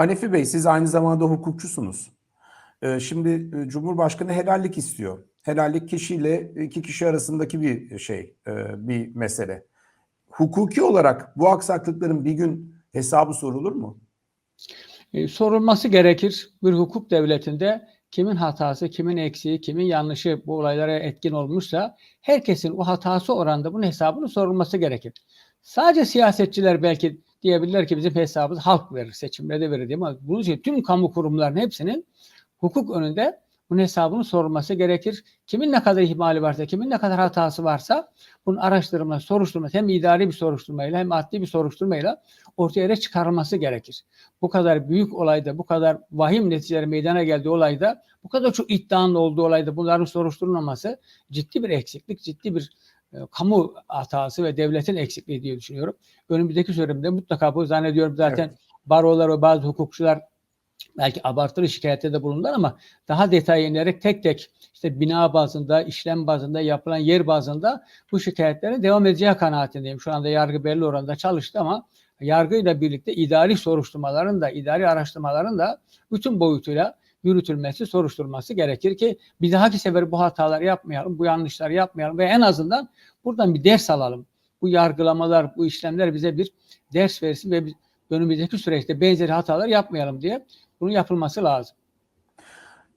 Hanefi Bey siz aynı zamanda hukukçusunuz. Ee, Şimdi e, Cumhurbaşkanı helallik istiyor. Helallik kişiyle iki kişi arasındaki bir şey, e, bir mesele. Hukuki olarak bu aksaklıkların bir gün hesabı sorulur mu? E, sorulması gerekir. Bir hukuk devletinde kimin hatası, kimin eksiği, kimin yanlışı bu olaylara etkin olmuşsa herkesin o hatası oranda bunun hesabını sorulması gerekir. Sadece siyasetçiler belki diyebilirler ki bizim hesabımız halk verir, seçimlerde verir diye ama bunun için tüm kamu kurumlarının hepsinin hukuk önünde bunun hesabını sorulması gerekir. Kimin ne kadar ihmali varsa, kimin ne kadar hatası varsa bunun araştırılması, soruşturması hem idari bir soruşturmayla hem adli bir soruşturmayla ortaya çıkarılması gerekir. Bu kadar büyük olayda, bu kadar vahim neticeler meydana geldiği olayda, bu kadar çok iddianın olduğu olayda bunların soruşturulmaması ciddi bir eksiklik, ciddi bir kamu hatası ve devletin eksikliği diye düşünüyorum. Önümüzdeki süreçte mutlaka bu zannediyorum zaten Evet. barolar ve bazı hukukçular belki abartılı şikayette de bulundular ama daha detaya inerek tek tek işte bina bazında, işlem bazında, yapılan yer bazında bu şikayetlerin devam edeceği kanaatindeyim. Şu anda yargı belli oranda çalıştı ama yargıyla birlikte idari soruşturmaların da, idari araştırmaların da bütün boyutuyla yürütülmesi, soruşturulması gerekir ki bir dahaki sefer bu hataları yapmayalım, bu yanlışları yapmayalım ve en azından buradan bir ders alalım. Bu yargılamalar, bu işlemler bize bir ders versin ve biz önümüzdeki süreçte benzeri hatalar yapmayalım diye bunun yapılması lazım.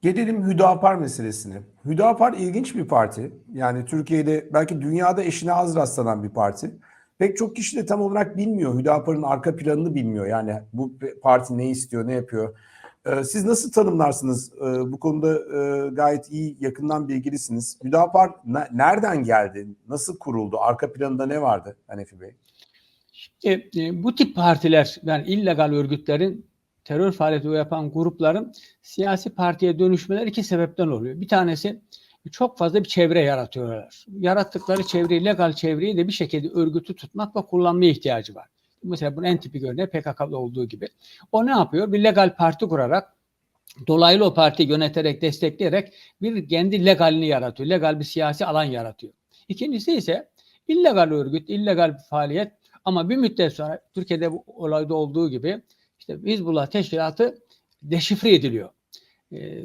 Gelelim Hüdapar meselesine. Hüdapar ilginç bir parti. Yani Türkiye'de belki dünyada eşine az rastlanan bir parti. Pek çok kişi de tam olarak bilmiyor. Hüdapar'ın arka planını bilmiyor. Yani bu parti ne istiyor, ne yapıyor. Ee, Siz nasıl tanımlarsınız? Ee, Bu konuda e, gayet iyi, yakından bilgilisiniz. Hüdapar ne- nereden geldi? Nasıl kuruldu? Arka planında ne vardı Hanefi Bey? E, e, bu tip partiler yani illegal örgütlerin terör faaliyeti yapan grupların siyasi partiye dönüşmeleri iki sebepten oluyor. Bir tanesi çok fazla bir çevre yaratıyorlar. Yarattıkları çevreyi, legal çevreyi de bir şekilde örgütü tutmak ve kullanmaya ihtiyacı var. Mesela bunun en tipik örneği PKK'da olduğu gibi. O ne yapıyor? Bir legal parti kurarak dolaylı o partiyi yöneterek, destekleyerek bir kendi legalini yaratıyor. Legal bir siyasi alan yaratıyor. İkincisi ise illegal örgüt, illegal bir faaliyet ama bir müddet sonra Türkiye'de bu olayda olduğu gibi işte Hizbullah teşkilatı deşifre ediliyor. Ee,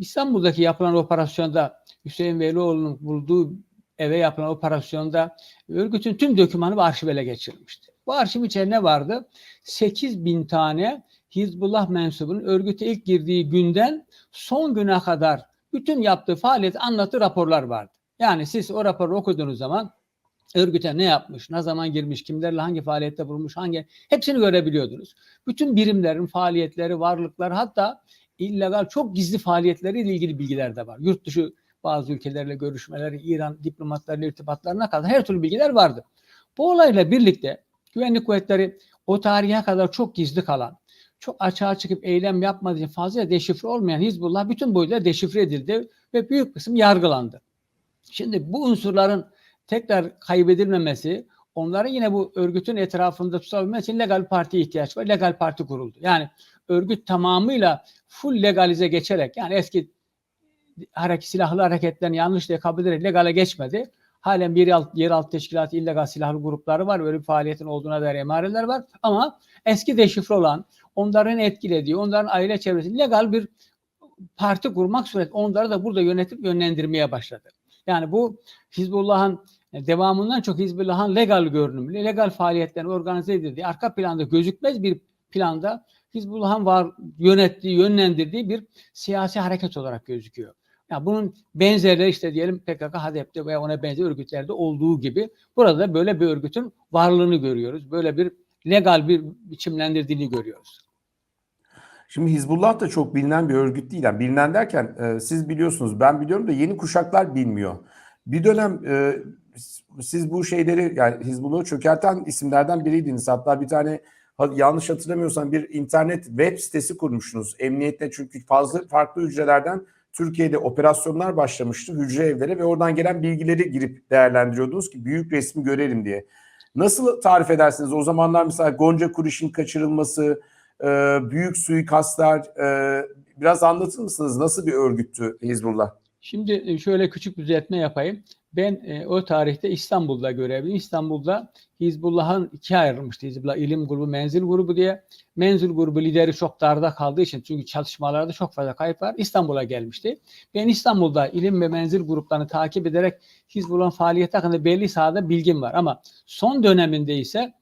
İstanbul'daki yapılan operasyonda Hüseyin Velioğlu'nun bulduğu eve yapılan operasyonda örgütün tüm dokümanı ve arşiv ele geçirilmişti. Bu arşiv içerisinde ne vardı? 8 bin tane Hizbullah mensubunun örgüte ilk girdiği günden son güne kadar bütün yaptığı faaliyeti anlattığı raporlar vardı. Yani siz o raporu okuduğunuz zaman örgüte ne yapmış, ne zaman girmiş, kimlerle hangi faaliyette bulunmuş, hangi hepsini görebiliyordunuz. Bütün birimlerin faaliyetleri, varlıkları hatta illegal çok gizli faaliyetleriyle ilgili bilgiler de var. Yurt dışı bazı ülkelerle görüşmeleri, İran diplomatlarıyla irtibatlarına kadar her türlü bilgiler vardı. Bu olayla birlikte güvenlik kuvvetleri o tarihe kadar çok gizli kalan, çok açığa çıkıp eylem yapmadığı için fazla deşifre olmayan Hizbullah bütün boyuyla deşifre edildi ve büyük kısım yargılandı. Şimdi bu unsurların tekrar kaybedilmemesi, onların yine bu örgütün etrafında tutabilmesi için legal partiye ihtiyaç var. Legal parti kuruldu. Yani örgüt tamamıyla full legalize geçerek yani eski hareket, silahlı hareketlerini yanlış diye kabul ederek legale geçmedi. Halen bir alt, yeraltı teşkilatı illegal silahlı grupları var. Böyle bir faaliyetin olduğuna dair emareler var. Ama eski deşifre olan, onların etkilediği, onların aile çevresi legal bir parti kurmak sureti onları da burada yönetip yönlendirmeye başladı. Yani bu Hizbullah'ın devamından çok Hizbullah'ın legal görünümlü, legal faaliyetlerin organize edildiği, arka planda gözükmez bir planda Hizbullah'ın var yönettiği, yönlendirdiği bir siyasi hareket olarak gözüküyor. Yani bunun benzerleri işte diyelim PKK, HDP'de veya ona benzer örgütlerde olduğu gibi burada da böyle bir örgütün varlığını görüyoruz. Böyle bir legal bir biçimlendirdiğini görüyoruz. Şimdi Hizbullah da çok bilinen bir örgüt değil. Yani bilinen derken e, siz biliyorsunuz, ben biliyorum da yeni kuşaklar bilmiyor. Bir dönem e, siz bu şeyleri yani Hizbullah'ı çökerten isimlerden biriydiniz. Hatta bir tane yanlış hatırlamıyorsam bir internet web sitesi kurmuşsunuz. Emniyetle çünkü fazla farklı hücrelerden Türkiye'de operasyonlar başlamıştı hücre evlere ve oradan gelen bilgileri girip değerlendiriyordunuz ki büyük resmi görelim diye. Nasıl tarif edersiniz? O zamanlar mesela Gonca Kuriş'in kaçırılması, e, büyük suikastlar e, biraz anlatır mısınız? Nasıl bir örgüttü Hizbullah? Şimdi e, şöyle küçük düzeltme yapayım. Ben e, o tarihte İstanbul'da görevliyim. İstanbul'da Hizbullah'ın ikiye ayrılmıştı. Hizbullah ilim grubu, menzil grubu diye. Menzil grubu lideri çok darda kaldığı için çünkü çalışmalarda çok fazla kayıp var. İstanbul'a gelmişti. Ben İstanbul'da ilim ve menzil gruplarını takip ederek Hizbullah'ın faaliyeti hakkında belli sahada bilgim var. Ama son döneminde ise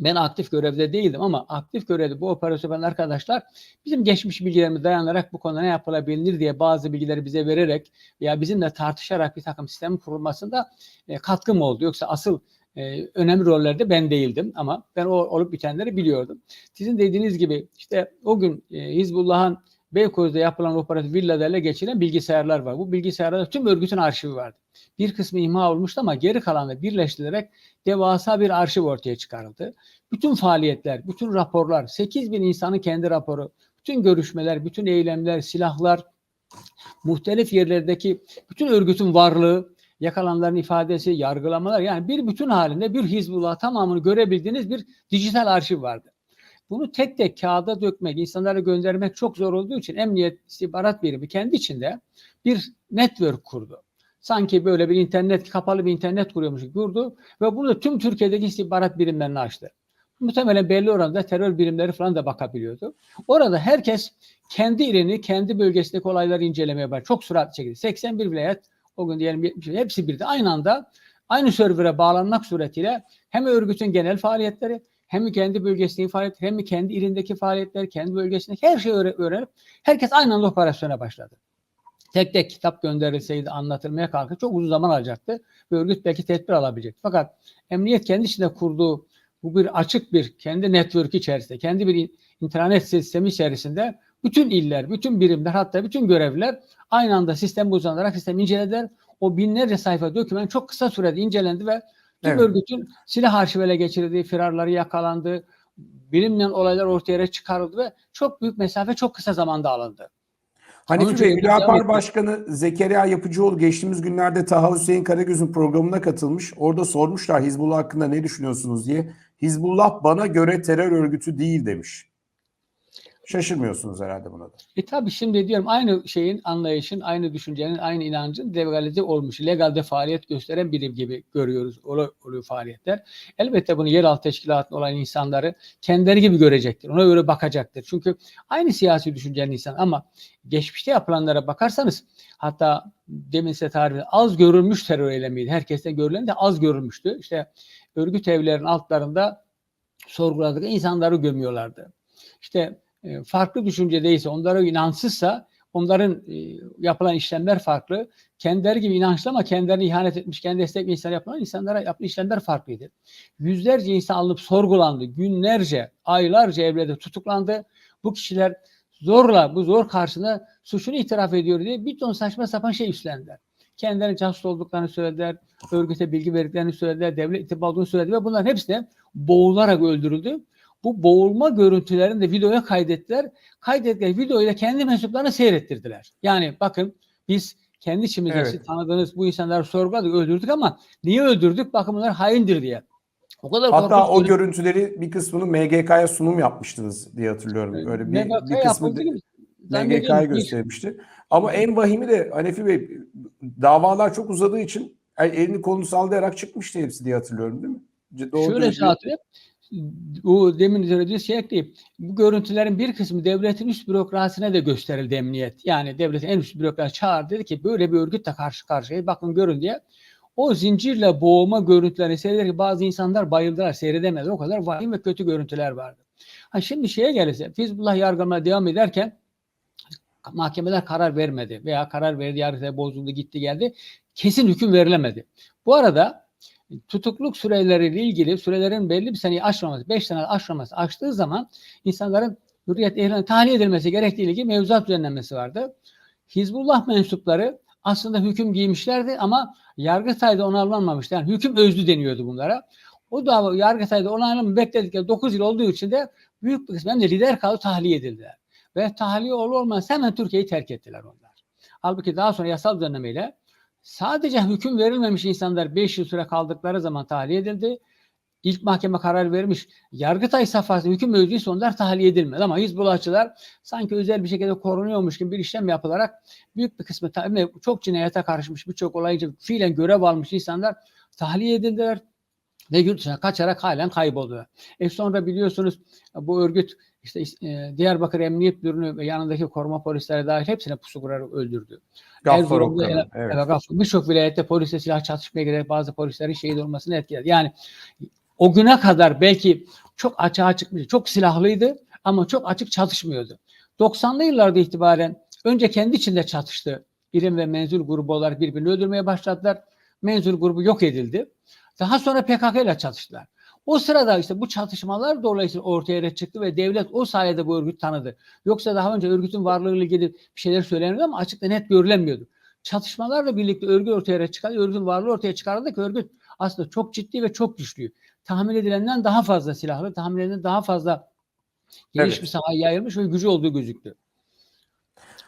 ben aktif görevde değildim ama aktif görevde bu operasyon yapan arkadaşlar bizim geçmiş bilgilerimize dayanarak bu konuda ne yapılabilir diye bazı bilgileri bize vererek veya bizimle tartışarak bir takım sistem kurulmasında e, katkım oldu. Yoksa asıl e, önemli rollerde ben değildim ama ben o olup bitenleri biliyordum. Sizin dediğiniz gibi işte o gün e, Hizbullah'ın Beykoz'da yapılan operasyon villada ele geçirilen bilgisayarlar var. Bu bilgisayarlarda tüm örgütün arşivi vardı. Bir kısmı imha olmuştu ama geri kalanı birleştirilerek devasa bir arşiv ortaya çıkarıldı. Bütün faaliyetler, bütün raporlar, 8 bin insanın kendi raporu, bütün görüşmeler, bütün eylemler, silahlar, muhtelif yerlerdeki bütün örgütün varlığı, yakalananların ifadesi, yargılamalar yani bir bütün halinde bir Hizbullah tamamını görebildiğiniz bir dijital arşiv vardı. Bunu tek tek kağıda dökmek, insanlara göndermek çok zor olduğu için Emniyet İstihbarat Birimi kendi içinde bir network kurdu. Sanki böyle bir internet, kapalı bir internet kuruyormuş gibi kurdu ve bunu tüm Türkiye'deki istihbarat birimlerini açtı. Muhtemelen belli oranda terör birimleri falan da bakabiliyordu. Orada herkes kendi ilini, kendi bölgesindeki olayları incelemeye başladı. Çok süratli şekilde. 81 vilayet, o gün diyelim 70, hepsi birde aynı anda aynı server'a bağlanmak suretiyle hem örgütün genel faaliyetleri hem kendi bölgesindeki faaliyetler hem kendi ilindeki faaliyetler, kendi bölgesindeki her şeyi öğrenip herkes aynı anda operasyona başladı. Tek tek kitap gönderilseydi anlatılmaya kalktı çok uzun zaman alacaktı ve örgüt belki tedbir alabilecek. Fakat emniyet kendi içinde kurduğu bu bir açık bir kendi network içerisinde, kendi bir internet sistemi içerisinde bütün iller, bütün birimler hatta bütün görevliler aynı anda sistem uzanarak sistem incelediler. O binlerce sayfa doküman çok kısa sürede incelendi ve tüm Evet. örgütün silah arşiv ele geçirildi, firarları yakalandı, bilinmeyen olaylar ortaya çıkarıldı ve çok büyük mesafe çok kısa zamanda alındı. Hanifi Bey, Hüdapar Başkanı Zekeriya Yapıcıoğlu geçtiğimiz günlerde Taha Hüseyin Karagöz'ün programına katılmış. Orada sormuşlar Hizbullah hakkında ne düşünüyorsunuz diye. Hizbullah bana göre terör örgütü değil demiş. Şaşırmıyorsunuz herhalde buna da. E tabii şimdi diyorum aynı şeyin, anlayışın, aynı düşüncenin, aynı inancın legalize olmuş, legalde faaliyet gösteren birim gibi görüyoruz oluyor, faaliyetler. Elbette bunu yeraltı teşkilatında olan insanları kendileri gibi görecektir. Ona göre bakacaktır. Çünkü aynı siyasi düşüncenin insan ama geçmişte yapılanlara bakarsanız hatta demin size tarif az görülmüş terör eylemiydi. Herkesten görülen de az görülmüştü. İşte örgüt evlerinin altlarında sorguladık insanları gömüyorlardı. İşte e, farklı düşüncedeyse, onlara inansızsa onların e, yapılan işlemler farklı. Kendileri gibi inançlı ama kendilerini ihanet etmiş, kendi destek insan yapılan insanlara yapılan işlemler farklıydı. Yüzlerce insan alınıp sorgulandı. Günlerce, aylarca evlerde tutuklandı. Bu kişiler zorla, bu zor karşısında suçunu itiraf ediyor diye bir ton saçma sapan şey üstlendiler. Kendilerine casus olduklarını söylediler, örgüte bilgi verdiklerini söylediler, devlet itibar olduğunu söylediler ve bunların hepsi de boğularak öldürüldü. Bu boğulma görüntülerini de videoya kaydettiler. Kaydettikleri videoyu da kendi mensuplarına seyrettirdiler. Yani bakın biz kendi içimizde Evet. tanıdığınız bu insanları sorguladık, öldürdük ama niye öldürdük? Bakın bunlar haindir diye. O kadar Hatta o görüntü- görüntüleri bir kısmını MGK'ya sunum yapmıştınız diye hatırlıyorum. Öyle bir, MGK bir kısmı. MGK'ya göstermişti. Ama en vahimi de Hanefi Bey davalar çok uzadığı için el- elini kolunu sallayarak çıkmıştı hepsi diye hatırlıyorum değil mi? Doğru Şöyle diyorsun. şahit bu demin söylediği şey ekleyeyim. Bu görüntülerin bir kısmı devletin üst bürokrasisine de gösterildi emniyet. Yani devletin en üst bürokrasi çağırdı dedi ki böyle bir örgütle karşı karşıya bakın görün diye. O zincirle boğma görüntülerini seyrederken bazı insanlar bayıldılar, seyredemediler. O kadar vahim ve kötü görüntüler vardı. Ha şimdi şeye gelirse Hizbullah yargılamaya devam ederken mahkemeler karar vermedi veya karar verdi, yargıtay bozuldu, gitti geldi. Kesin hüküm verilemedi. Bu arada tutukluk süreleriyle ilgili sürelerin belli bir seneyi aşmaması, 5 sene aşmaması aştığı zaman insanların hürriyet ehline tahliye edilmesi gerektiği ilgili mevzuat düzenlenmesi vardı. Hizbullah mensupları aslında hüküm giymişlerdi ama Yargıtay'da onaylanmamıştı. Yani hüküm özlü deniyordu bunlara. O dava Yargıtay'da onaylanma bekledikleri 9 yıl olduğu için de büyük bir kısmı hem de lider kalı tahliye edildiler. Ve tahliye olur olmaz hemen Türkiye'yi terk ettiler onlar. Halbuki daha sonra yasal düzenlemeyle sadece hüküm verilmemiş insanlar 5 yıl süre kaldıkları zaman tahliye edildi. ilk mahkeme karar vermiş. Yargıtay safhasında hüküm mevcuduysa onlar tahliye edilmez. Ama Hizbullahçılar sanki özel bir şekilde korunuyormuş gibi bir işlem yapılarak büyük bir kısmı çok cinayete karışmış birçok olaycı fiilen görev almış insanlar tahliye edildiler ve yurt dışına kaçarak halen kayboldu. E sonra biliyorsunuz bu örgüt işte e, Diyarbakır Emniyet Müdürünü ve yanındaki koruma polisleri dahil hepsine pusu kurarak öldürdü. Gaffar ele- evet. evet, birçok vilayette polisle silah çatışmaya giderek bazı polislerin şehit olmasını etkiledi. Yani o güne kadar belki çok açığa çıkmış, çok silahlıydı ama çok açık çatışmıyordu. 90'lı yıllarda itibaren önce kendi içinde çatıştı. İrim ve menzul grubu olarak birbirini öldürmeye başladılar. Menzul grubu yok edildi. Daha sonra PKK ile çatıştılar. O sırada işte bu çatışmalar dolayısıyla ortaya çıktı ve devlet o sayede bu örgütü tanıdı. Yoksa daha önce örgütün varlığıyla ilgili bir şeyler söyleniyordu ama açıkta net görülemiyordu. Çatışmalarla birlikte örgüt ortaya çıkardı, örgütün varlığı ortaya çıkardı ki örgüt aslında çok ciddi ve çok güçlü. Tahmin edilenden daha fazla silahlı, tahmin edilenden daha fazla geniş Evet. bir sahaya yayılmış ve gücü olduğu gözüktü.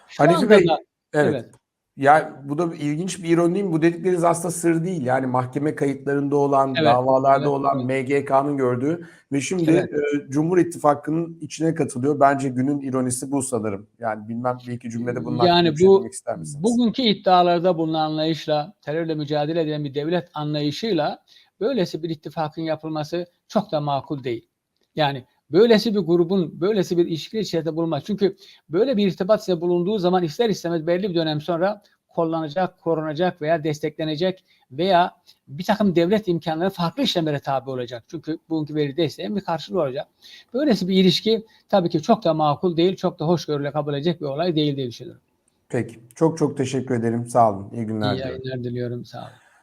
Şu Hanifi anda Bey, da- Evet. evet. Ya bu da ilginç bir ironi değil mi? Bu dedikleriniz aslında sır değil. Yani mahkeme kayıtlarında olan, Evet, davalarda evet, olan, MGK'nın gördüğü ve şimdi Evet. e, Cumhur İttifakı'nın içine katılıyor. Bence günün ironisi bu sanırım. Yani bilmem bir iki cümlede bunun Yani şey bu demek ister misiniz? bugünkü iddialarda bulunan anlayışla, terörle mücadele eden bir devlet anlayışıyla böylesi bir ittifakın yapılması çok da makul değil. Yani böylesi bir grubun böylesi bir ilişki içerisinde bulunmak. Çünkü böyle bir irtibat size bulunduğu zaman ister istemez belli bir dönem sonra kullanacak, korunacak veya desteklenecek veya bir takım devlet imkanları farklı işlemlere tabi olacak. Çünkü bugünkü veri desteğin bir karşılığı olacak. Böylesi bir ilişki tabii ki çok da makul değil, çok da hoşgörüyle kabul edecek bir olay değil diye düşünüyorum. Peki. Çok çok teşekkür ederim. Sağ olun. İyi günler İyi diliyorum. yayınlar diliyorum. Sağ olun.